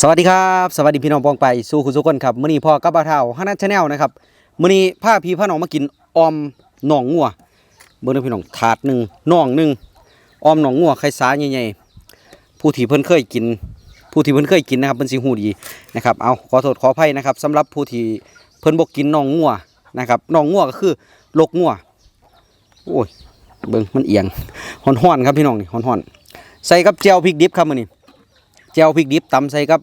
สวัสดีครับสวัสดีพี่น้องปองไปสู่คุณสุกคนครับมื้อนี้พ่อกับบ่าวเฒ่าฮันนัชแนลนะครับมื้อนี้พาพี่พาน้องมากินออมหนองงัวเบิ่งเด้อพี่น้องถาดหนึ่งน่องหนึ่งออมหนองงัวไข่สาใหญ่ๆผู้ที่เพิ่นเคยกิน ผู้ที่เพิ่นเคยกินนะครับเพิ่นสิฮู้ดีนะครับเอาขอโทษขออภัยนะครับสำหรับผู้ที่เพิ่นบ่กินน่องงัวนะครับน่องงัวก็คือลกงัวโอ้ยเบิ่งมันเอียงฮ้อนๆครับพี่น้องนี่ฮ้อนๆใส่กับแจ่วพริกดิบครับมื้อนี้ แจวพริกดิบตำใส่กับ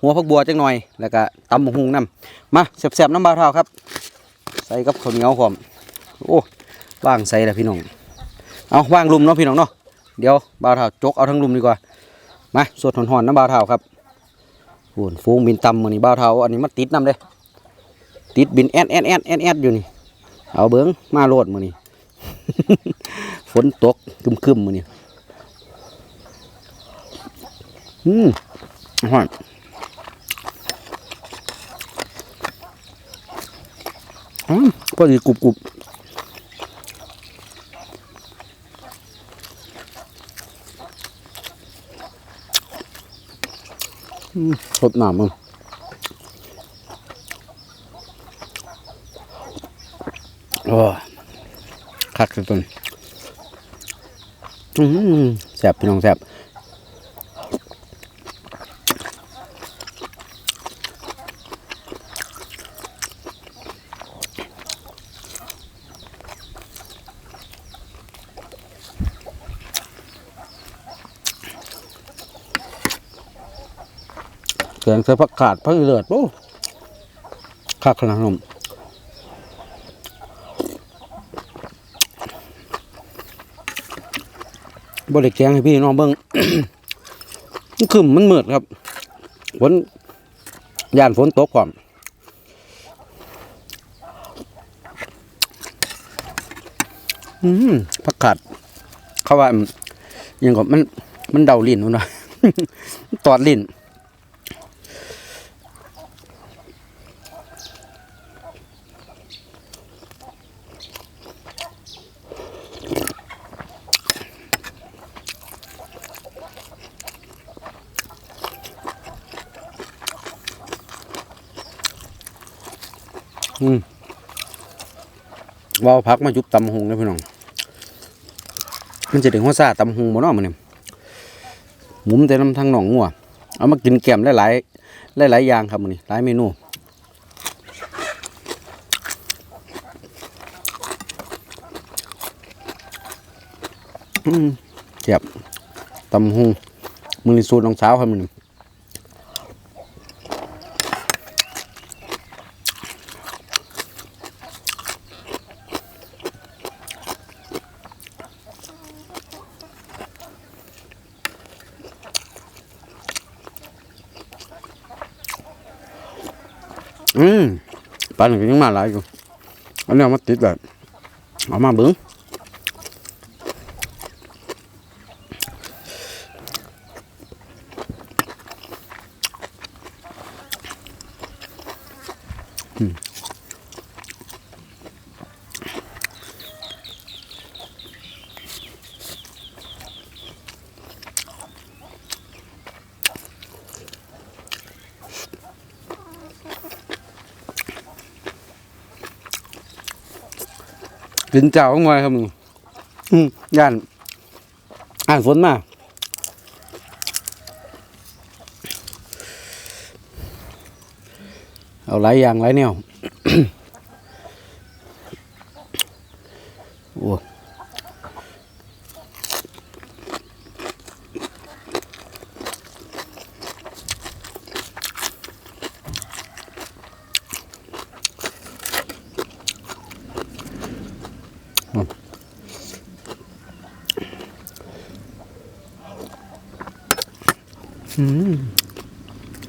หัวผักบัวจังหน่อย แล้วก็ตำหมูหุงน้ำมาแซ่บๆน้ำบาเท้าครับ ใส่กับข้าวเหนียวหอมโอ้ว่างใส่แล้วพี่น้อง เอาว่างลุมเนาะพี่น้องเนาะเดี๋ยวบาเท้าจกเอาทั้งลุมดีกว่ามาสดหอนๆน้ำบาเท้าครับโอ้นฟูงบินตำมือนี่บาเท้าอันนี้มันติดน้ำเลยติดบินแอดแอดแอดแอดแอดอยู่นี่เอาเบิ้งมาโลดมือนี่ฝนตกคึมๆมือนี่ อืมอร่อยอืมพอดีกรุบกรุบอืมสดน้ำมึงโอ้คักสุดต้นอืมแซ่บพี่น้องแซ่บ แกงใส่ผักกาดผักเลือดโอ้คักขนาดนั้นบริแกงให้พี่น้องเบิ้งมันขึ้นมันมืดครับฝนยานฝนตกความอืมผักกาด เขาว่าอยังกับมันมันเดาลิ้นนู่นนะตอดลิ้น อืมว่าพักมายุบตำหงเลยพี่น้อง มันจะถึงหัวซาตำหงบ่เนาะมันเนี่ยหมุมแต่น้ำทางหนองงัวเอามากินแกมหลายหลายหลายอย่างครับมันนี่หลายเมนูอืมเจ็บตำหงมือสูตรน้องสาวครับมันนี่ อืมปลาหนึ่งก็ยังมาหลายอยู่อันนี้เอามาติดแบบเอามาเบิ้งอืม กินเจ้าของไว้ครับมึงอืมย่านอ่านฝนมาเอาหลายอย่างหลายแนว โอ้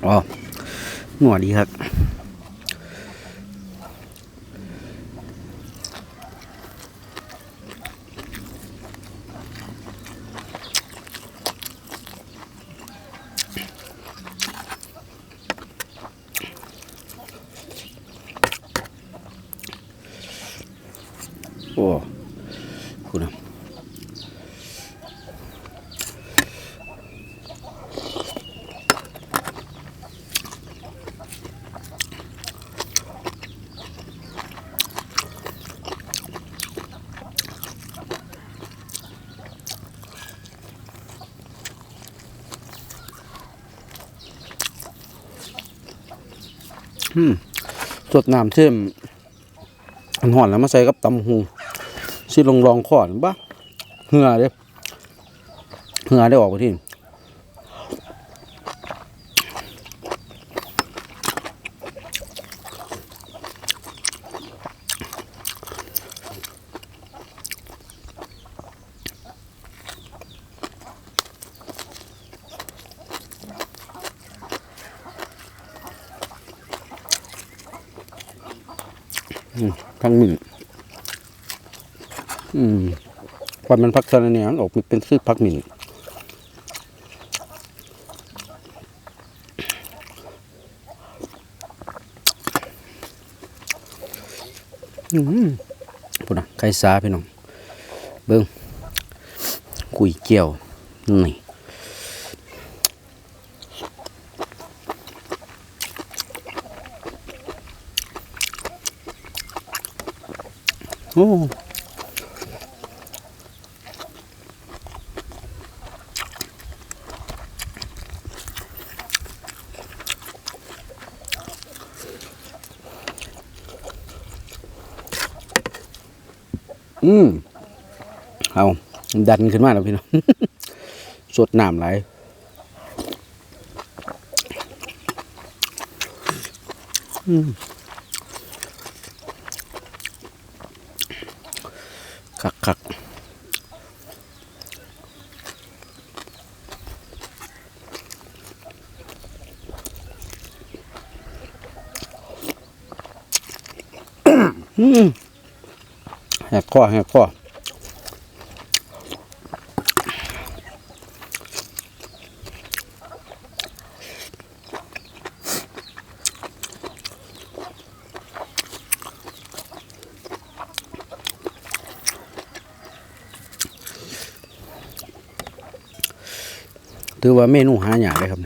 อ๋อหนวดีครับ สดน้ำเชื่อมอันห่อนแล้วมาใส่กับตำหูชิลงรองขอนบ้าเหงื่อเด้เหงื่อได้ออกไปที่ พังหมิ่นอืมความมันพักสะระเนี่ยมันออกเป็นชื่อพักหมิ่นอืมพูดนะไก่สาพี่น้อง เบิ้งกุยเกี่ยว นี่ โอ้อืมเอาดันขึ้นมาแล้วพี่น้องสดน้ำไหลอืมคักคักอืม แหกคอแหกคอถือว่าเมนูหาอยากเลยครับ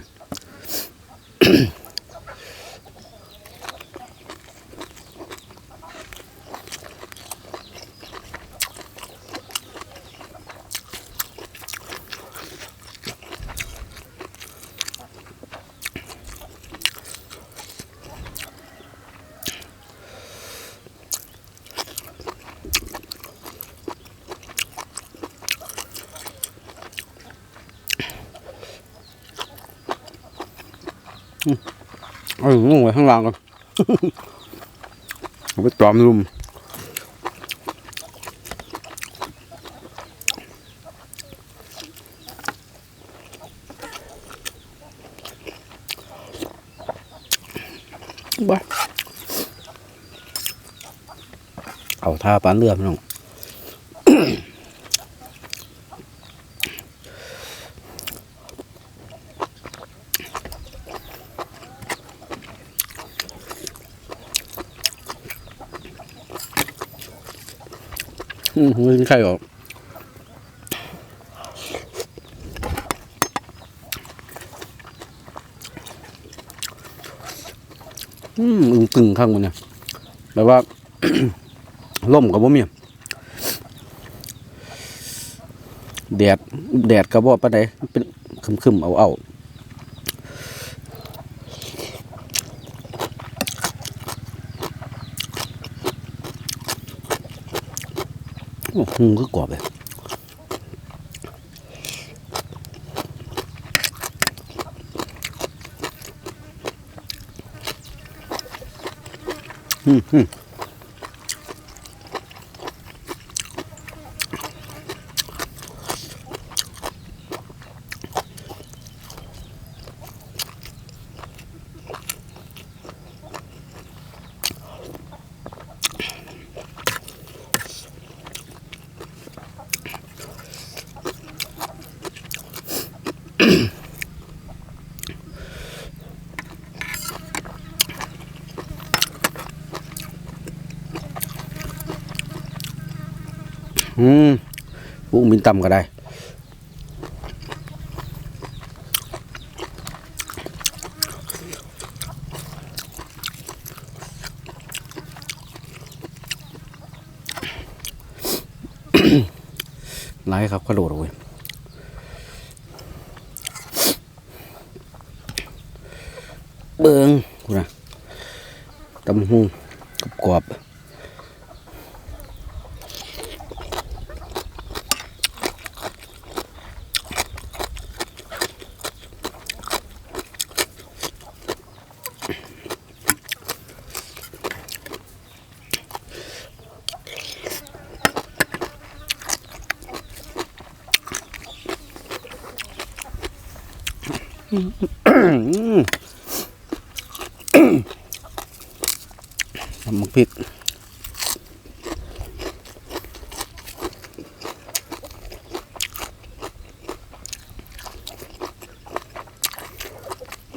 เนี่ยเอาลงไว้ข้างล่างก่อนไปตอมลุมบ้าเอาท่าปานเรือพี่น้อง อืมไม่มีใครหรอกอืมอึงตึงข้างมันเนี่ยแบบว่า ล่มกับบ่มีแดดแดดกับบ่ปานใดเป็นคึมๆเอาเอา โอ้หูก็กรอบเลยอืม อืมอืมบุ้งบินต่ำก็ได้ไล่ครับกระโดดออกไปเบิงคุณนะตำหุงกรอบ ทำมักพริก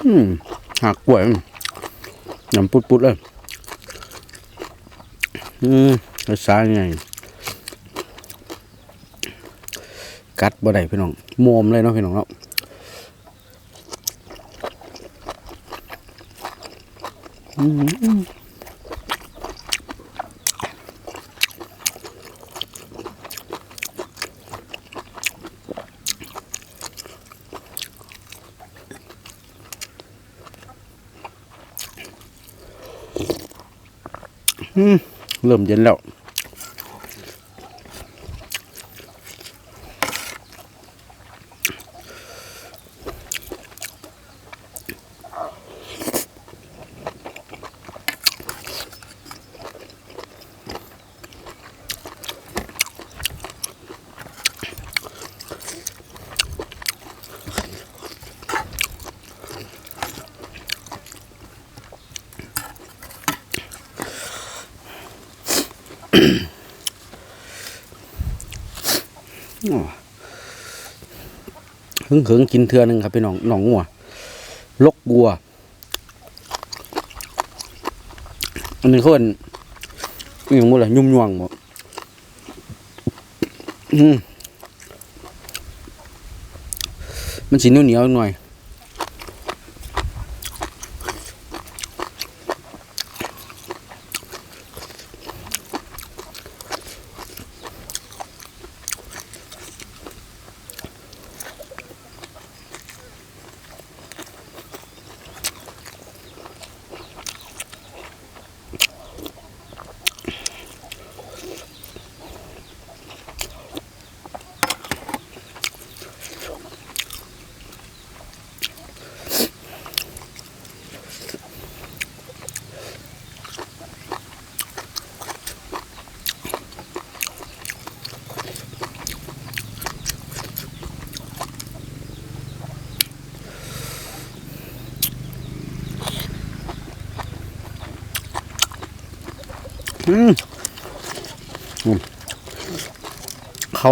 อืมหักกล้วยนยำปุดๆเลยอืมรสชาติไงกัดบ่ได้พี่น้องโมมเลยเนาะพี่น้องเนาะ อืม เริ่มเย็นแล้ว หึงหึงๆกินเทือหนึงครับพี่น้องหนองงัวลกบัวอันนี้คนอย่างบ่ล่ะยุ่มยวงหมดมันสีเหนียวเหนียวหน่อย อืมเขา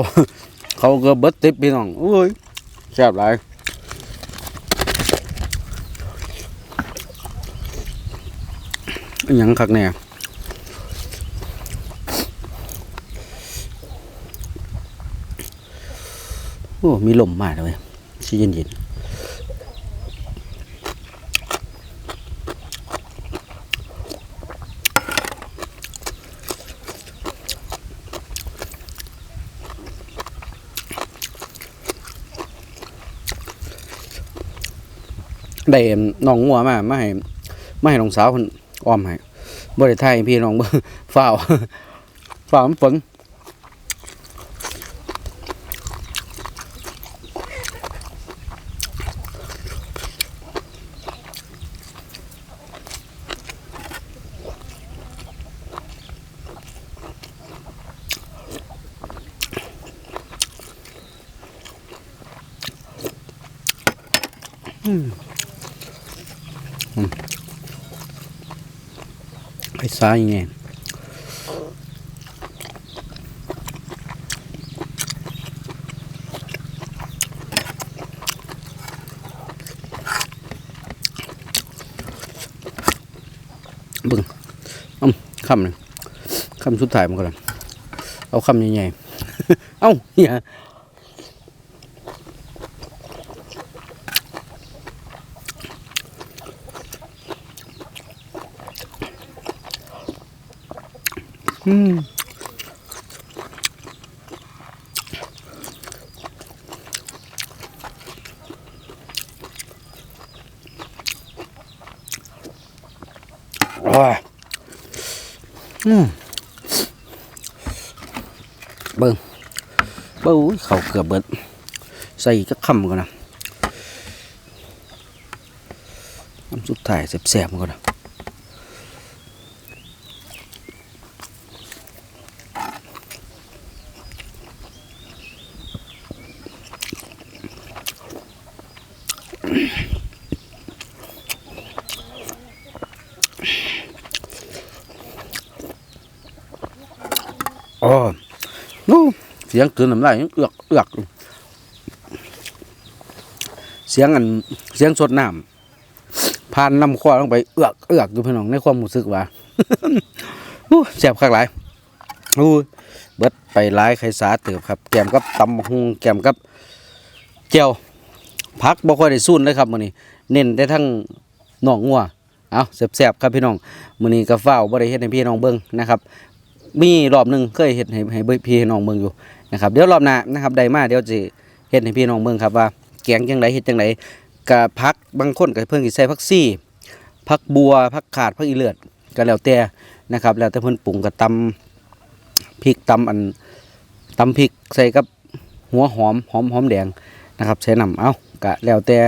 เขาก็เบิดติบพี่น้องโอ้ยแซ่บหลายยังคักแน่โอ้ มีลมมากเลยชีเย็นเย็นๆ ได้น้องงัวมามาให้มาให้น้องสาวคนอ้อมให้บ่ได้ทายพี่น้องเบิ่งฝ้าวฝ้าวมันฝน ซ้ายไงบึงเอ้าคำหนึ่งคำสุดท้ายมันก็เลยเอาคำใหญ่ๆเอ้าเฮีย อืมโอ้ยอืมเบิ่งเบิ่งอุ้ยเขาเกือบเบิด ใส่ก็คำก่อนนะน้ำสุดท้ายแสบๆก่อนนะอ๋อนู้เสียงกลืนน้ำลายยังเอือกเอือกเสียงอันเสียงสดน้ำผ่านลำคอลงไปเอือกเอือกอยู่พี่น้องในความรู้สึกว่าอู้แสบคักหลายอู้เบิดไปหลายไข่สาเติบครับ แกมกับตำบักหุงแกมกับเจียวพักบ่ค่อยได้สู้นเลยครับมื้อนี้เน้นได้ทั้งหนองงัวเอาแซ่บๆครับพี่น้องมื้อนี้ก็ฟ้าบ่ได้เฮ็ดให้พี่น้องเบิ่งนะครับ มีรอบหนึงเคยเฮ็ดให้ให้พี่น้องเบิ่งอยู่ นะครับเดี๋ยวรอบหน้านะครับได้มาเดี๋ยวสิเฮ็ดให้พี่น้องเบิ่งครับว่าแกงจังไดเฮ็ดจังไดกะพักบางคนก็เพิ่นสิใส่ผักซี่ผักบัวผักขาดผักอีเลือดก็แล้วแต่นะครับ แล้วแต่เพิ่นปรุงก็ตำพริกตำอันตำพริกใส่กับหัวหอมหอมหอมแดงนะครับใส่น้ำเอาก็แล้วแต่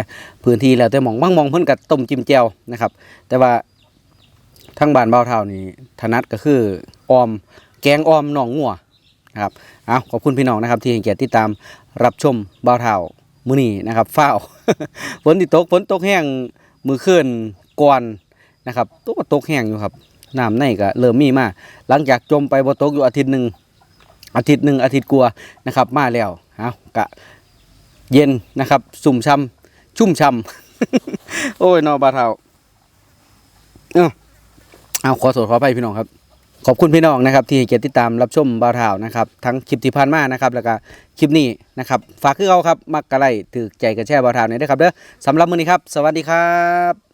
พื้นที่แล้วแต่มองบางมองเพิ่นก็ต้มจิ้มแจ่วนะครับ แต่ว่าทางบ้านเบาเท่านี่ถนัดก็คือออม แกงออมหนองงัว นะครับเอาขอบคุณพี่น้องนะครับที่ให้เกียรติติดตามรับชมเบาเท่ามื้อนี้นะครับฟ้าวฝนที่ตกฝนตกแห้งมือคืนก่อนนะครับตกตกแห้งอยู่ครับน้ำในก็เริ่มมีมาหลังจากจมไปบ่ตกอยู่อาทิตย์หนึ่งอาทิตย์หนึ่งอาทิตย์กลัวนะครับ มาแล้วเอากะเย็นนะครับ สุ่มช่ำชุ่มช่ำโอ้ยนอบาเทาเอาเอาขอโทษขออภัยพี่น้องครับ ขอบคุณพี่น้องนะครับที่ให้เกียรติติดตามรับชมบ่าวเท่านะครับทั้งคลิปที่ผ่านมานะครับแล้วก็คลิปนี้นะครับฝากคือเขาครับมักกะไลถือใจกระแช่บ่าวเท่านี่อยเด้ครับเด้อสำหรับมื้อนี้ครับ สวัสดีครับ